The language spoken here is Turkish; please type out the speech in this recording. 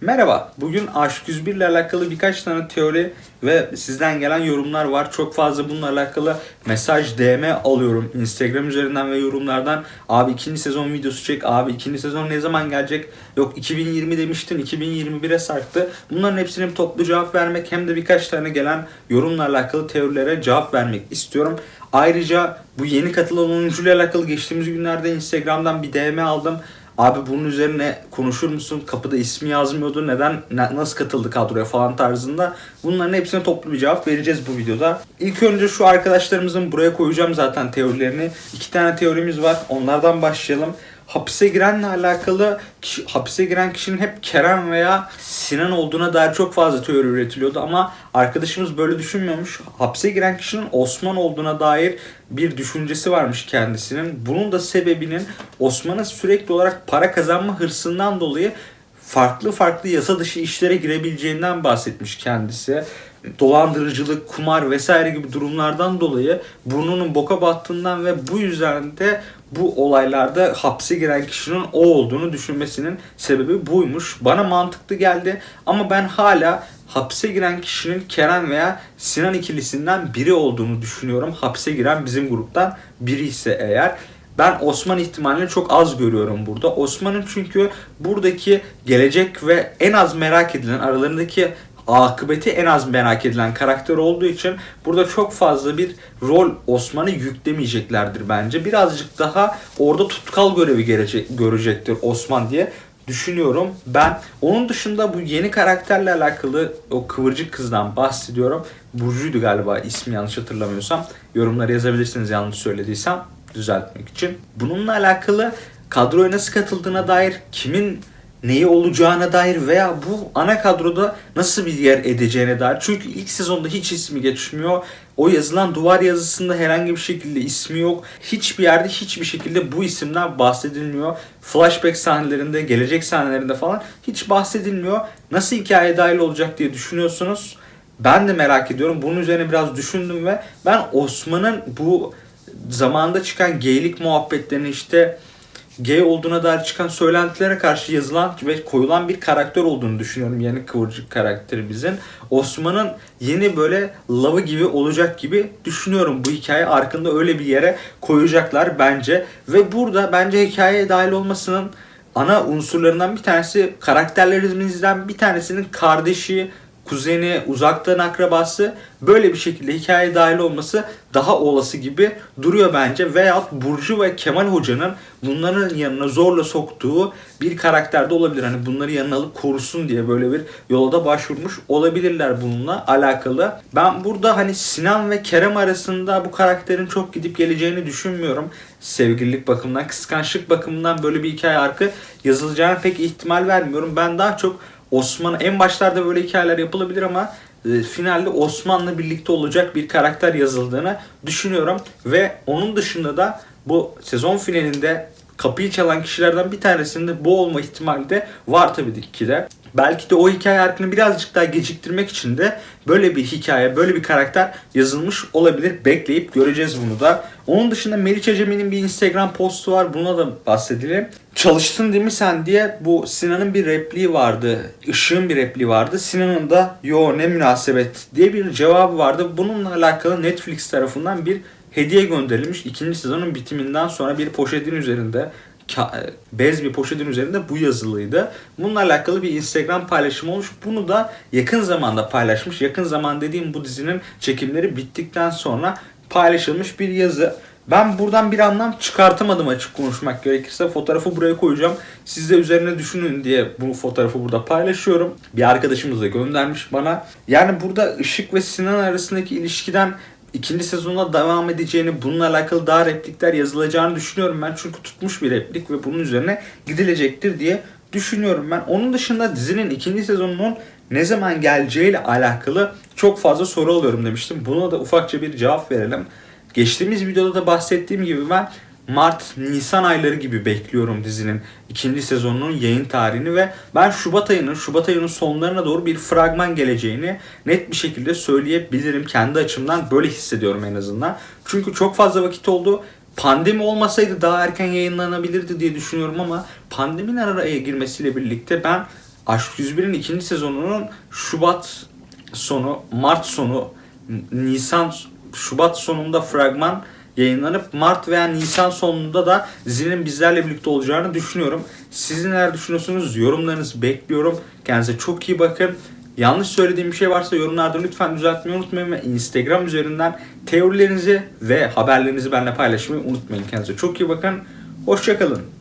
Merhaba, bugün Aşk 101 ile alakalı birkaç tane teori ve sizden gelen yorumlar var. Çok fazla bununla alakalı mesaj, DM alıyorum Instagram üzerinden ve yorumlardan. Abi ikinci sezon videosu çek, abi ikinci sezon ne zaman gelecek? Yok 2020 demiştin, 2021'e sarktı. Bunların hepsine hem toplu cevap vermek hem de birkaç tane gelen yorumla alakalı teorilere cevap vermek istiyorum. Ayrıca bu yeni katılan oyuncuyla alakalı geçtiğimiz günlerde Instagram'dan bir DM aldım. Abi bunun üzerine konuşur musun? Kapıda ismi yazmıyordu. Neden na- nasıl katıldı kadroya falan tarzında. Bunların hepsine toplu bir cevap vereceğiz bu videoda. İlk önce şu arkadaşlarımızın buraya koyacağım zaten teorilerini. İki tane teorimiz var. Onlardan başlayalım. Hapise girenle alakalı kişi- hapise giren kişinin hep Kerem veya Sinan olduğuna dair çok fazla teori üretiliyordu ama arkadaşımız böyle düşünmüyormuş. Hapse giren kişinin Osman olduğuna dair bir düşüncesi varmış kendisinin. Bunun da sebebinin Osman'ın sürekli olarak para kazanma hırsından dolayı farklı farklı yasa dışı işlere girebileceğinden bahsetmiş kendisi. Dolandırıcılık, kumar vesaire gibi durumlardan dolayı burnunun boka battığından ve bu yüzden de bu olaylarda hapse giren kişinin o olduğunu düşünmesinin sebebi buymuş. Bana mantıklı geldi ama ben hala hapse giren kişinin Kerem veya Sinan ikilisinden biri olduğunu düşünüyorum. Hapse giren bizim gruptan biri ise eğer. Ben Osman ihtimalini çok az görüyorum burada. Osman'ın çünkü buradaki gelecek ve en az merak edilen aralarındaki akıbeti en az merak edilen karakter olduğu için burada çok fazla bir rol Osman'ı yüklemeyeceklerdir bence. Birazcık daha orada tutkal görevi gelecek, görecektir Osman diye düşünüyorum. Ben onun dışında bu yeni karakterle alakalı o kıvırcık kızdan bahsediyorum. Burcu'ydu galiba ismi yanlış hatırlamıyorsam. Yorumlara yazabilirsiniz yanlış söylediysem düzeltmek için. Bununla alakalı kadroya nasıl katıldığına dair kimin neyi olacağına dair veya bu ana kadroda nasıl bir yer edeceğine dair. Çünkü ilk sezonda hiç ismi geçmiyor. O yazılan duvar yazısında herhangi bir şekilde ismi yok. Hiçbir yerde hiçbir şekilde bu isimden bahsedilmiyor. Flashback sahnelerinde, gelecek sahnelerinde falan hiç bahsedilmiyor. Nasıl hikaye dahil olacak diye düşünüyorsunuz. Ben de merak ediyorum. Bunun üzerine biraz düşündüm ve ben Osman'ın bu zamanında çıkan geylik muhabbetlerini işte gay olduğuna dair çıkan söylentilere karşı yazılan ve koyulan bir karakter olduğunu düşünüyorum. Yeni kıvırcık karakteri bizim. Osman'ın yeni böyle lavı gibi olacak gibi düşünüyorum. Bu hikaye arkında öyle bir yere koyacaklar bence. Ve burada bence hikayeye dahil olmasının ana unsurlarından bir tanesi karakterlerimizden bir tanesinin kardeşi, kuzeni, uzaktan akrabası böyle bir şekilde hikaye dahil olması daha olası gibi duruyor bence. Veyahut Burcu ve Kemal Hoca'nın bunların yanına zorla soktuğu bir karakter de olabilir. Hani bunları yanına alıp korusun diye böyle bir yola da başvurmuş olabilirler bununla alakalı. Ben burada hani Sinan ve Kerem arasında bu karakterin çok gidip geleceğini düşünmüyorum. Sevgililik bakımından, kıskançlık bakımından böyle bir hikaye arka yazılacağına pek ihtimal vermiyorum. Ben daha çok Osman en başlarda böyle hikayeler yapılabilir ama e, finalde Osman'la birlikte olacak bir karakter yazıldığını düşünüyorum ve onun dışında da bu sezon finalinde kapıyı çalan kişilerden bir tanesinde bu olma ihtimali de var tabii ki de. Belki de o hikaye arkını birazcık daha geciktirmek için de böyle bir hikaye, böyle bir karakter yazılmış olabilir. Bekleyip göreceğiz bunu da. Onun dışında Meriç Acemi'nin bir Instagram postu var. Buna da bahsedelim. Çalıştın değil mi sen diye bu Sinan'ın bir repliği vardı. Işık'ın bir repliği vardı. Sinan'ın da yo ne münasebet diye bir cevabı vardı. Bununla alakalı Netflix tarafından bir hediye gönderilmiş. İkinci sezonun bitiminden sonra bir poşetin üzerinde bez bir poşetin üzerinde bu yazılıydı. Bununla alakalı bir Instagram paylaşımı olmuş. Bunu da yakın zamanda paylaşmış. Yakın zaman dediğim bu dizinin çekimleri bittikten sonra paylaşılmış bir yazı. Ben buradan bir anlam çıkartamadım açık konuşmak gerekirse. Fotoğrafı buraya koyacağım. Siz de üzerine düşünün diye bu fotoğrafı burada paylaşıyorum. Bir arkadaşımız da göndermiş bana. Yani burada Işık ve Sinan arasındaki ilişkiden ikinci sezonda devam edeceğini, bununla alakalı daha replikler yazılacağını düşünüyorum ben. Çünkü tutmuş bir replik ve bunun üzerine gidilecektir diye düşünüyorum ben. Onun dışında dizinin ikinci sezonunun ne zaman geleceğiyle alakalı çok fazla soru alıyorum demiştim. Buna da ufakça bir cevap verelim. Geçtiğimiz videoda da bahsettiğim gibi ben Mart, Nisan ayları gibi bekliyorum dizinin ikinci sezonunun yayın tarihini ve ben Şubat ayının, Şubat ayının sonlarına doğru bir fragman geleceğini net bir şekilde söyleyebilirim. Kendi açımdan böyle hissediyorum en azından. Çünkü çok fazla vakit oldu. Pandemi olmasaydı daha erken yayınlanabilirdi diye düşünüyorum ama pandeminin araya girmesiyle birlikte ben Aşk 101'in ikinci sezonunun Şubat sonu, Mart sonu, Nisan, Şubat sonunda fragman yayınlanıp Mart veya Nisan sonunda da dizinin bizlerle birlikte olacağını düşünüyorum. Siz neler düşünüyorsunuz? Yorumlarınızı bekliyorum. Kendinize çok iyi bakın. Yanlış söylediğim bir şey varsa yorumlarda lütfen düzeltmeyi unutmayın ve Instagram üzerinden teorilerinizi ve haberlerinizi benimle paylaşmayı unutmayın. Kendinize çok iyi bakın. Hoşçakalın.